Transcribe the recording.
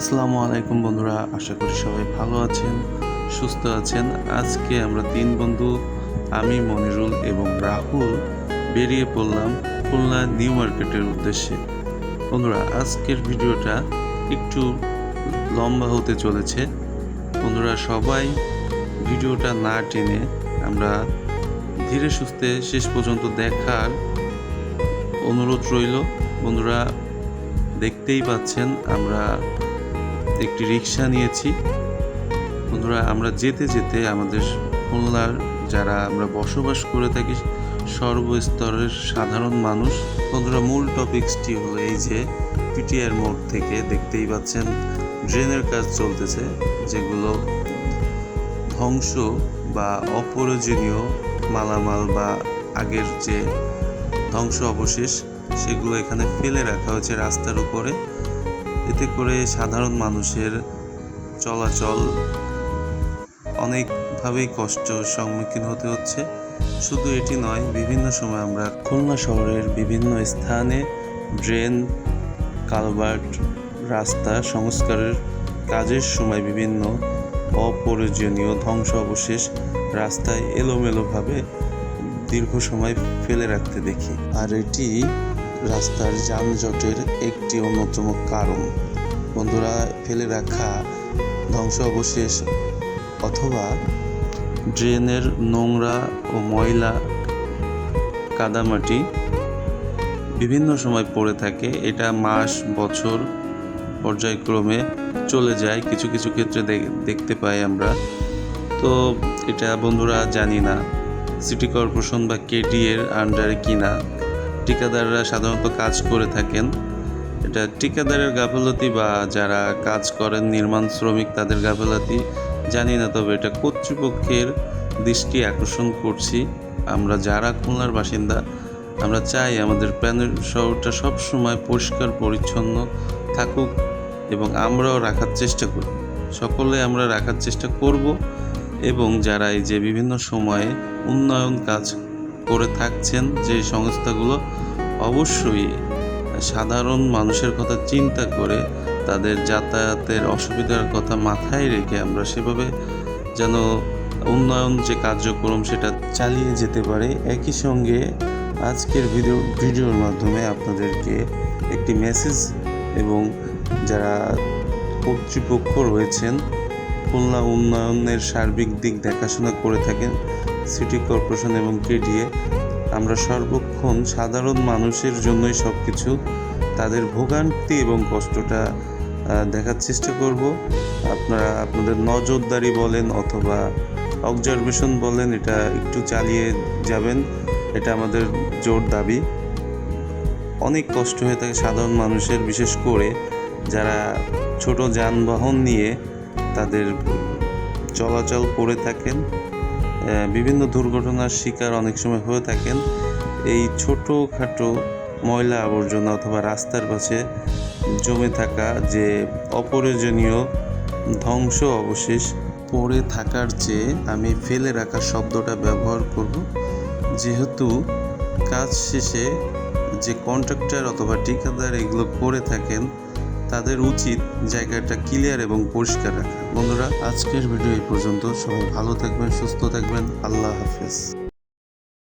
আসসালামু আলাইকুম বন্ধুরা, আশা করি সবাই ভালো আছেন, সুস্থ আছেন। আজকে আমরা তিন বন্ধু, আমি, মনিরুল এবং রাহুল বেরিয়ে পড়লাম খুলনা নিউ মার্কেটের উদ্দেশ্যে। বন্ধুরা, আজকের ভিডিওটা একটু লম্বা হতে চলেছে। বন্ধুরা, সবাই ভিডিওটা না টেনে আমরা ধীরে সুস্থে শেষ পর্যন্ত দেখার অনুরোধ রইল। বন্ধুরা, দেখতেই পাচ্ছেন আমরা একটি রিক্সা নিয়েছি। বন্ধুরা, আমরা যেতে যেতে আমাদের খুলনার যারা আমরা বসবাস করে থাকি, সর্বস্তরের সাধারণ মানুষ, বন্ধুরা, মূল টপিকসটি হলো এই যে পিটিআর মোড় থেকে দেখতেই পাচ্ছেন ড্রেনের কাজ চলতেছে, যেগুলো ধ্বংস বা অপ্রয়োজনীয় মালামাল বা আগের যে ধ্বংস অবশেষ, সেগুলো এখানে ফেলে রাখা হয়েছে রাস্তার উপরে। এতে করে সাধারণ মানুষের চলাচল অনেকভাবেই কষ্ট সম্মুখীন হতে হচ্ছে। শুধু এটি নয়, বিভিন্ন সময় আমরা খুলনা শহরের বিভিন্ন স্থানে ড্রেন, কালভার্ট, রাস্তা সংস্কারের কাজের সময় বিভিন্ন অপ্রয়োজনীয় ধ্বংস অবশেষ রাস্তায় এলোমেলোভাবে দীর্ঘ সময় ফেলে রাখতে দেখি। আর এটি রাস্তার যানজটের একটি অন্যতম কারণ। বন্ধুরা, ফেলে রাখা ধ্বংস অবশেষ অথবা ড্রেনের নোংরা ও ময়লা কাদামাটি বিভিন্ন সময় পড়ে থাকে, এটা মাস, বছর পর্যায়ক্রমে চলে যায়। কিছু কিছু ক্ষেত্রে দেখতে পাই আমরা। তো এটা বন্ধুরা জানি না, সিটি কর্পোরেশন বা কেডি এর আন্ডারে কিনা। ঠিকাদাররা সাধারণত কাজ করে থাকেন। এটা ঠিকাদারের গাফলতি বা যারা কাজ করেন, নির্মাণ শ্রমিক, তাদের গাফলতি জানি না, তবে এটা কর্তৃপক্ষের দৃষ্টি আকর্ষণ করছি। আমরা যারা খুলনার বাসিন্দা, আমরা চাই আমাদের প্যানেল শহরটা সবসময় পরিষ্কার, পরিচ্ছন্ন থাকুক এবং আমরাও রাখার চেষ্টা করি। সকলে আমরা রাখার চেষ্টা করব এবং যারা এই যে বিভিন্ন সময়ে উন্নয়ন কাজ করে থাকছেন, যে সংস্থাগুলো অবশ্যই সাধারণ মানুষের কথা চিন্তা করে তাদের যাতায়াতের অসুবিধার কথা মাথায় রেখে আমরা সেভাবে যেন উন্নয়ন যে কার্যক্রম সেটা চালিয়ে যেতে পারে। একই সঙ্গে আজকের ভিডিও, ভিডিওর মাধ্যমে আপনাদেরকে একটি মেসেজ এবং যারা কর্তৃপক্ষ রয়েছেন, খুলনা উন্নয়নের সার্বিক দিক দেখাশোনা করে থাকেন, সিটি কর্পোরেশন এবং কেডিএ আমরা সর্বক্ষণ সাধারণ মানুষের জন্যই সব কিছু তাদের ভোগান্তি এবং কষ্টটা দেখার চেষ্টা করব। আপনারা আপনাদের নজরদারি বলেন অথবা অবজারভেশন বলেন, এটা একটু চালিয়ে যাবেন। এটা আমাদের জোর দাবি। অনেক কষ্ট হয়ে থাকে সাধারণ মানুষের, বিশেষ করে যারা ছোট যানবাহন নিয়ে তাদের চলাচল করে থাকেন। বিভিন্ন দুর্ঘটনার শিকার অনেক সময় হয়ে থাকেন। এই ছোটোখাটো ময়লা আবর্জনা অথবা রাস্তার পাশে জমে থাকা যে অপ্রয়োজনীয় ধ্বংস অবশেষ পড়ে থাকার চেয়ে আমি ফেলে রাখা শব্দটা ব্যবহার করব। যেহেতু কাজ শেষে যে কন্ট্রাক্টর অথবা ঠিকাদার এগুলো করে থাকেন তাদের উচিত জায়গাটা ক্লিয়ার এবং পরিষ্কার রাখা। বন্ধুরা, আজকের ভিডিও এই পর্যন্ত। সবাই ভালো থাকবেন, সুস্থ থাকবেন। আল্লাহ হাফেজ।